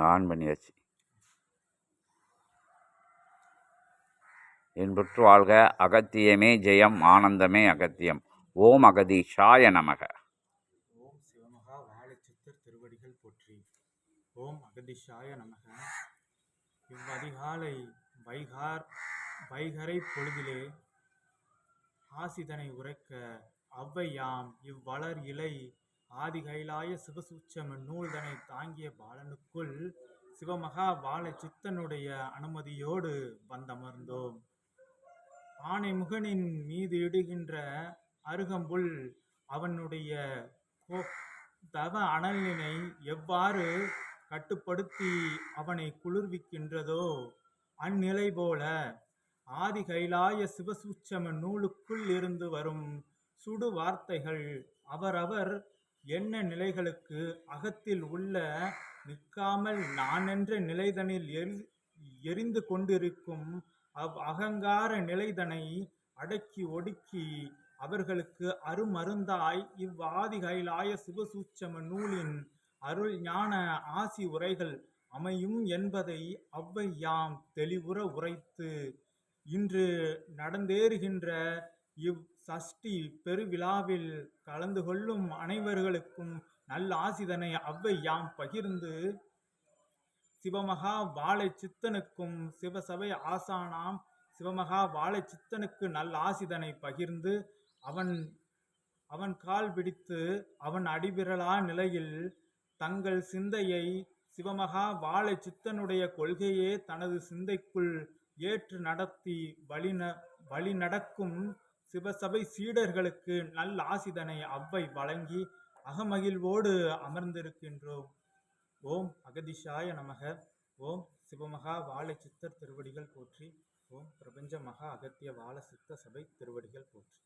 On பண்ணியாச்சு. என்புற்று வாழ்க அகத்தியமே ஜெயம் ஆனந்தமே அகத்தியம். ஓம் அகதீஷாய நமக. ஓம் சிவமகா வாழச்சித்தர் திருவடிகள் போற்றி. ஓம் அகதிஷாய நமக. இவ்வதிகாலை வைகார் வைகரை பொழுதிலே ஆசிதனை உரைக்க அவ்வையாம் இவ்வளர் இலை ஆதிகைலாய சிவசூச்சம் நூல்தனை தாங்கிய பாலனுக்குள் சிவமகா வாழ சித்தனுடைய அனுமதியோடு வந்தமர்ந்தோம். ஆனைமுகனின் மீது இடுகின்ற அருகம்புல் அவனுடைய கோ- தவ அனலினை எவ்வாறு கட்டுப்படுத்தி அவனை குளிர்விக்கின்றதோ அந்நிலை போல ஆதி கைலாய சிவசூட்சம நூலுக்குள் இருந்து வரும் சுடு வார்த்தைகள் அவரவர் என்ன நிலைகளுக்கு அகத்தில் உள்ள நிற்காமல் நான் என்ற நிலைதனில் எரி எரிந்து கொண்டிருக்கும் அவ் அகங்கார நிலைதனை அடக்கி ஒடுக்கி அவர்களுக்கு அருமருந்தாய். இவ்வாதி கைலாய சிவசூட்சம நூலின் அருள் ஞான ஆசி உரைகள் அமையும் என்பதை அவ்வையாம் தெளிவுற உரைத்து இன்று நடந்தேறுகின்ற இவ் சஷ்டி பெருவிழாவில் கலந்து கொள்ளும் அனைவர்களுக்கும் நல்ல ஆசிதனை ஔவையாம் பகிர்ந்து சிவமகா வாழை சித்தனுக்கும் சிவசபை ஆசானாம் சிவமகா வாழை சித்தனுக்கு நல்ல ஆசிதனை பகிர்ந்து அவன் அவன் கால் பிடித்து அவன் அடிவிரலா நிலையில் தங்கள் சிந்தையை சிவமகா வாழை சித்தனுடைய கொள்கையே தனது சிந்தைக்குள் ஏற்று நடத்தி வழி ந- வழி நடக்கும் சிவசபை சீடர்களுக்கு நல்ல ஆசிதனை அவ்வை வழங்கி அகமகிழ்வோடு அமர்ந்திருக்கின்றோம். ஓம் அகதிஷாய நமக. ஓம் சிவமகா வாழை சித்தர் திருவடிகள் போற்றி. ஓம் பிரபஞ்ச மகா அகத்திய வாழ சித்த சபை திருவடிகள் போற்றி.